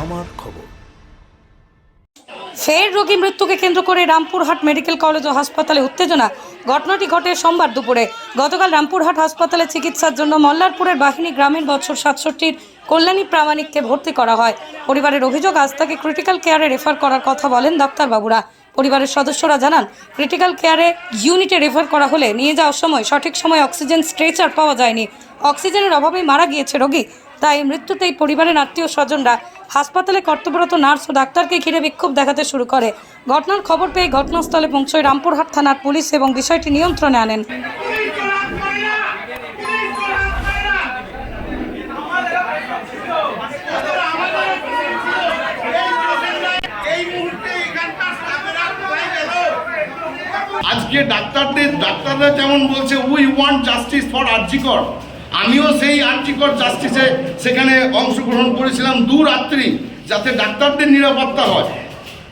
আমার খবর। ফের রোগী মৃত্যুকে কেন্দ্র করে রামপুরহাট মেডিকেল কলেজ ও হাসপাতালে উত্তেজনা। ঘটনাটি ঘটে সোমবার দুপুরে। গতকাল রামপুরহাট হাসপাতালে চিকিৎসার জন্য মল্লারপুরের বাহিনী গ্রামের বছর সাতষট্টির কল্যাণী প্রামাণিককে ভর্তি করা হয়। পরিবারের অভিযোগ, আজ তাকে ক্রিটিক্যাল কেয়ারে রেফার করার কথা বলেন ডাক্তারবাবুরা। পরিবারের সদস্যরা জানান ক্রিটিক্যাল কেয়ারে ইউনিটে রেফার করা হলে নিয়ে যাওয়ার সময় সঠিক সময় অক্সিজেন স্ট্রেচার পাওয়া যায়নি। অক্সিজেনের অভাবে মারা গিয়েছে রোগী। তাই মৃত্যুতেই পরিবারের আত্মীয় স্বজনরা হাসপাতালে কর্তব্যরত নার্স ও ডাক্তারকে ঘিরে বিক্ষোভ দেখাতে শুরু করে। ঘটনার খবর পেয়ে ঘটনাস্থলে পৌঁছয় রামপুরহাট থানার পুলিশ এবং বিষয়টি নিয়ন্ত্রণে আনেন। আজকে ডাক্তারদের ডাক্তাররা যেমন বলছে we want justice for RG Kar আমিও সেই আর্জিকর জাস্টিসে সেখানে অংশগ্রহণ করেছিলাম দু রাত্রি যাতে ডাক্তারদের নিরাপত্তা হয়।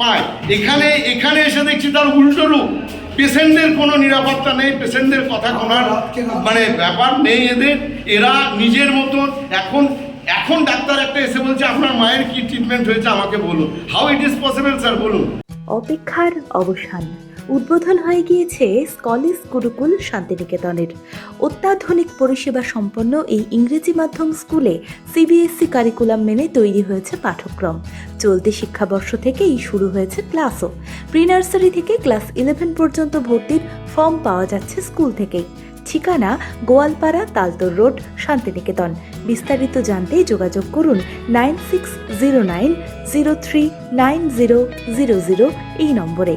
পায়। এখানে এখানে এসে দেখছি তার উল্টো রূপ। পেশেন্টদের কোনো নিরাপত্তা নেই, পেশেন্টদের কথা শোনার মানে ব্যাপার নেই এদের। এরা নিজের মতন। এখন এখন ডাক্তার একটা এসে বলছে, আপনার মায়ের কি ট্রিটমেন্ট হয়েছে আমাকে বলুন। How it is possible sir বলুন। অপেক্ষার অবসান। উদ্বোধন হয়ে গিয়েছে স্কলিস গুরুকুল শান্তিনিকেতনের। অত্যাধুনিক পরিষেবা সম্পন্ন এই ইংরেজি মাধ্যম স্কুলে সিবিএসসি কারিকুলাম মেনে তৈরি হয়েছে পাঠ্যক্রম। চলতি শিক্ষাবর্ষ থেকেই শুরু হয়েছে ক্লাসও। প্রি নার্সারি থেকে ক্লাস ইলেভেন পর্যন্ত ভর্তির ফর্ম পাওয়া যাচ্ছে স্কুল থেকেই ঠিকানা গোয়ালপাড়া তালতর রোড, শান্তিনিকেতন। বিস্তারিত জানতে যোগাযোগ করুন nine six zero nine zero three nine zero zero zero এই নম্বরে।